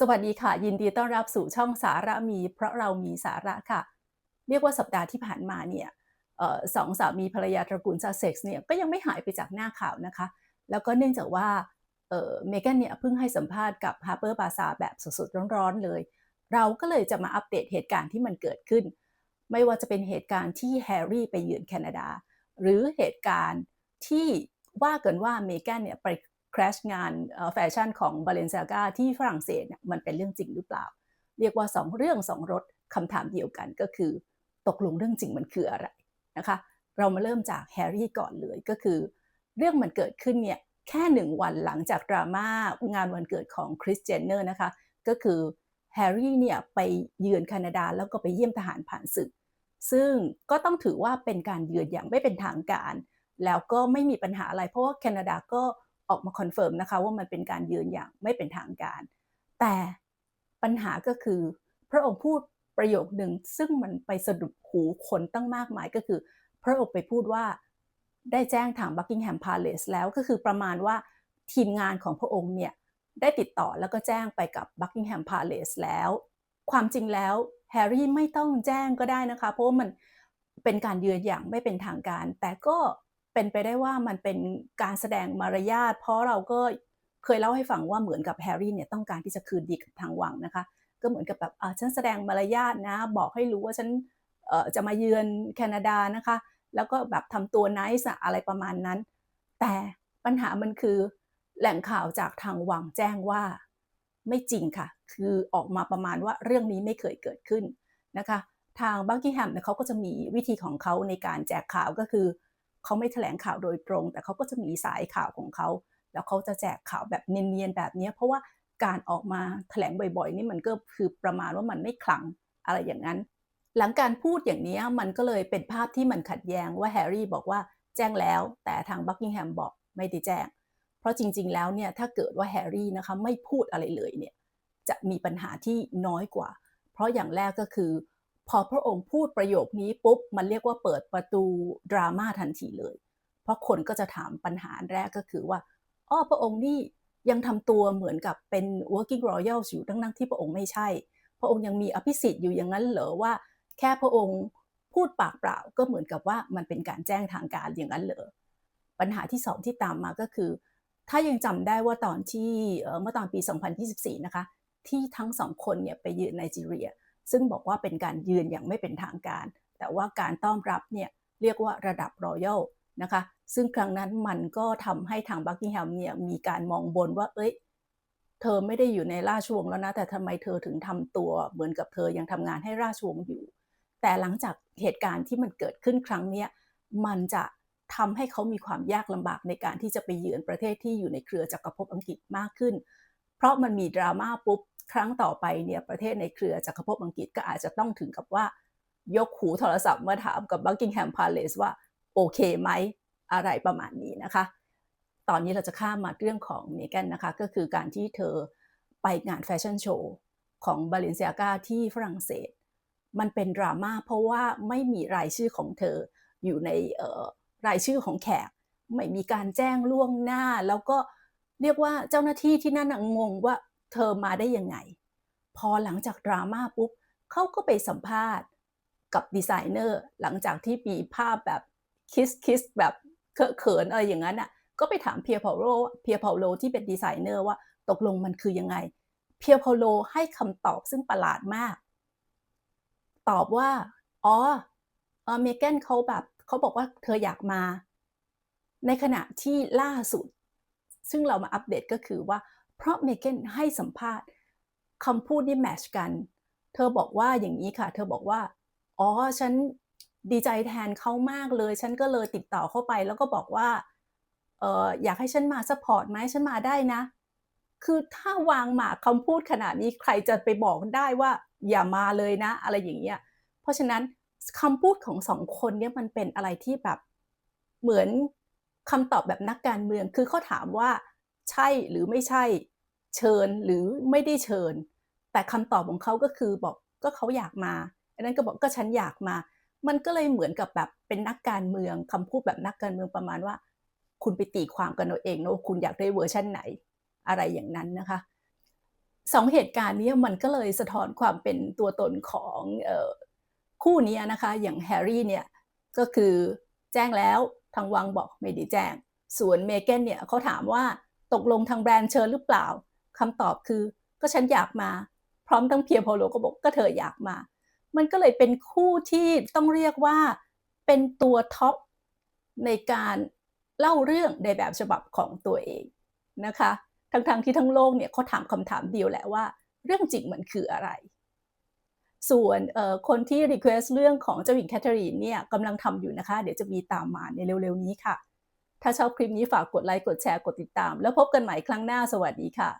สวัสดีค่ะ ยินดีต้อนรับสู่ช่องสาระมี เพราะเรามีสาระค่ะ เรียกว่าสัปดาห์ที่ผ่านมาเนี่ยออสองสามีภรรยาตระกูลซัสเซ็กซ์เนี่ยก็ยังไม่หายไปจากหน้าข่าวนะคะ แล้วก็เนื่องจากว่าเมแกนเนี่ยเพิ่งให้สัมภาษณ์กับ Harper Bazaar แบบสดๆร้อนๆเลย เราก็เลยจะมาอัปเดตเหตุการณ์ที่มันเกิดขึ้น ไม่ว่าจะเป็นเหตุการณ์ที่แฮร์รี่ไปเยือนแคนาดา หรือเหตุการณ์ที่ว่ากันว่าเมแกนเนี่ยไป crash งานแฟชั่นของ Balenciaga ที่ฝรั่งเศสมันเป็นเรื่องจริงหรือเปล่า เรียกว่า 2 เรื่อง 2 รถคำถามเดียวกันก็คือ ตกลงเรื่องจริงมันคืออะไรนะคะ เรามาเริ่มจากแฮร์รี่ก่อนเลยก็คือ เรื่องมันเกิดขึ้นเนี่ยแค่หนึ่งวันหลังจากดราม่างานวันเกิดของคริสเจนเนอร์นะคะ ก็คือแฮร์รี่เนี่ยไปเยือนแคนาดาแล้วก็ไปเยี่ยมทหารผ่านศึก ซึ่งก็ต้องถือว่าเป็นการเยือนอย่างไม่เป็นทางการ แล้วก็ไม่มีปัญหาอะไรเพราะว่าแคนาดาก็ ออกมาคอนเฟิร์มนะคะว่ามันเป็นการยืนอย่างไม่เป็นทางการ แต่ปัญหาก็คือ พระองค์พูดประโยคหนึ่งซึ่งมันไปสะดุดหูคนตั้งมากมายก็คือ พระองค์ไปพูดว่าได้แจ้งทางบักกิงแฮมพาเลสแล้วก็คือประมาณว่าทีมงานของพระองค์เนี่ยได้ติดต่อแล้วก็แจ้งไปกับบักกิงแฮมพาเลสแล้ว ความจริงแล้วแฮร์รี่ไม่ต้องแจ้งก็ได้นะคะ เพราะว่ามันเป็นการยืนอย่างไม่เป็นทางการ แต่ก็ เป็นไปได้ว่ามันเป็นการแสดงมารยาท เพราะเราก็เคยเล่าให้ฟังว่าเหมือนกับแฮร์รี่เนี่ยต้องการที่จะคืนดีกับทางวังนะคะ ก็เหมือนกับแบบฉันแสดงมารยาทนะ บอกให้รู้ว่าฉันจะมาเยือนแคนาดานะคะ แล้วก็แบบทำตัวนิสอะไรประมาณนั้น แต่ปัญหามันคือแหล่งข่าวจากทางวังแจ้งว่าไม่จริงค่ะ คือออกมาประมาณว่าเรื่องนี้ไม่เคยเกิดขึ้นนะคะ ทางบัคกิงแฮมเนี่ยเขาก็จะมีวิธีของเขาในการแจกข่าวก็คือเขาไม่แถลงข่าวโดยตรง แต่เขาก็จะมีสายข่าวของเขา แล้วเขาจะแจกข่าวแบบเนียนๆแบบนี้เพราะว่าการออกมาแถลงบ่อยๆ นี่มันก็คือประมาณว่ามันไม่คลังอะไรอย่างนั้น หลังการพูดอย่างนี้มันก็เลยเป็นภาพที่มันขัดแย้งว่าแฮร์รี่บอกว่าแจ้งแล้ว แต่ทางบักกิงแฮมบอกไม่ได้แจ้ง เพราะจริงๆแล้วเนี่ยถ้าเกิดว่าแฮร์รี่นะคะไม่พูดอะไรเลยเนี่ยจะมีปัญหาที่น้อยกว่า เพราะอย่างแรกก็คือ พอพระองค์พูดประโยคนี้ปุ๊บมันเรียกว่าเปิดประตูดราม่าทันทีเลย เพราะคนก็จะถามปัญหาแรกก็คือว่าอ้อพระองค์นี่ยังทำตัวเหมือนกับเป็น working royal อยู่ทั้งนั้นที่พระองค์ไม่ใช่ พระองค์ยังมีอภิสิทธิ์อยู่อย่างนั้นเหรอว่า แค่พระองค์พูดปากเปล่าก็เหมือนกับว่ามันเป็นการแจ้งทางการอย่างนั้นเหรอปัญหาที่สองที่ตามมาก็คือ ถ้ายังจำได้ว่าตอนที่เมื่อตอนปี 2024 นะคะ ที่ทั้งสองคนเนี่ยไปยืนไนจีเรีย ซึ่งบอกว่าเป็นการยืนอย่างไม่เป็นทางการ แต่ว่าการต้อนรับเนี่ยเรียกว่าระดับรอยัลนะคะ ซึ่งครั้งนั้นมันก็ทำให้ทางบักกิงแฮมเนี่ยมีการมองบนว่า เอ้ย เธอไม่ได้อยู่ในราชวงศ์แล้วนะ แต่ทำไมเธอถึงทำตัวเหมือนกับเธอยังทำงานให้ราชวงศ์อยู่ แต่หลังจากเหตุการณ์ที่มันเกิดขึ้นครั้งนี้มันจะทำให้เขามีความยากลำบากในการที่จะไปเยือนประเทศที่อยู่ในเครือจักรภพอังกฤษมากขึ้น เพราะมันมีดราม่าปุ๊บ ครั้งต่อไปเนี่ยประเทศในเครือจักรภพอังกฤษก็อาจจะต้องถึงกับว่า ยกหูโทรศัพท์มาถามกับบักกิงแฮมพาเลสว่า โอเคไหมอะไรประมาณนี้นะคะ ตอนนี้เราจะข้ามมาเรื่องของเมแกนนะคะ ก็คือการที่เธอไปงานแฟชั่นโชว์ของบาเลนเซียกาที่ฝรั่งเศส มันเป็นดราม่าเพราะว่าไม่มีรายชื่อของเธออยู่ในรายชื่อของแขก ไม่มีการแจ้งล่วงหน้า แล้วก็เรียกว่าเจ้าหน้าที่ที่นั่นงงว่า เธอมาได้ยังไง พอหลังจากดราม่าปุ๊บเขาก็ไปสัมภาษณ์กับดีไซเนอร์หลังจากที่มีภาพแบบคิสคิสแบบเขินอะไรอย่างนั้นอะก็ไปถามเพียร์พาโลเพียร์พาโลที่เป็นดีไซเนอร์ว่าตกลงมันคือยังไง เพียร์พาโลให้คำตอบซึ่งประหลาดมาก ตอบว่า อ๋อเมแกนเขาแบบเขาบอกว่าเธออยากมา ในขณะที่ล่าสุด ซึ่งเรามาอัปเดตก็คือว่า เพราะเมเกนให้สัมภาษณ์คำพูดนี่แมชกัน เธอบอกว่าอย่างนี้ค่ะ เธอบอกว่า อ๋อ ฉันดีใจแทนเขามากเลย ฉันก็เลยติดต่อเข้าไป แล้วก็บอกว่าเอออยากให้ฉันมาซัพพอร์ตไหมฉันมาได้นะ คือถ้าวางหมากคำพูดขนาดนี้ใครจะไปบอกได้ว่า อย่ามาเลยนะ อะไรอย่างเงี้ย เพราะฉะนั้นคำพูดของสองคนเนี่ยมันเป็นอะไรที่แบบเหมือนคำตอบแบบนักการเมือง คือเขาถามว่า ใช่หรือไม่ใช่เชิญหรือไม่ได้เชิญ แต่คำตอบของเขาก็คือบอกก็เขาอยากมาอันนั้นก็บอกก็ฉันอยากมา มันก็เลยเหมือนกับแบบเป็นนักการเมืองคำพูดแบบนักการเมืองประมาณว่า คุณไปตีความกันเอาเองเนาะคุณอยากได้เวอร์ชันไหนอะไรอย่างนั้นนะคะสองเหตุการณ์นี้มันก็เลยสะท้อนความเป็นตัวตนของออคู่นี้นะคะ อย่างแฮร์รี่เนี่ยก็คือแจ้งแล้วทางวังบอกไม่ได้แจ้ง ส่วนเมแกนเนี่ยเขาถามว่า ตกลงทางแบรนด์เชิญหรือเปล่าคำตอบคือก็ฉันอยากมา พร้อมทั้งเพียร์โพโลก็บอกก็เธออยากมา มันก็เลยเป็นคู่ที่ต้องเรียกว่าเป็นตัวท็อปในการเล่าเรื่องในแบบฉบับของตัวเองนะคะทั้งๆทที่ทั้งโลกเนี่ยเขาถามคำถามเดียวแหละว่า เรื่องจริงมันคืออะไร ส่วนคนที่รีเควสเรื่องของเจ้าหญิงแคทเธอรีนเนี่ยกำลังทำอยู่นะคะ เดี๋ยวจะมีตามมาในเร็วๆนี้ค่ะ ถ้าชอบคลิปนี้ฝากกดไลค์กดแชร์กดติดตาม แล้วพบกันใหม่ครั้งหน้าสวัสดีค่ะ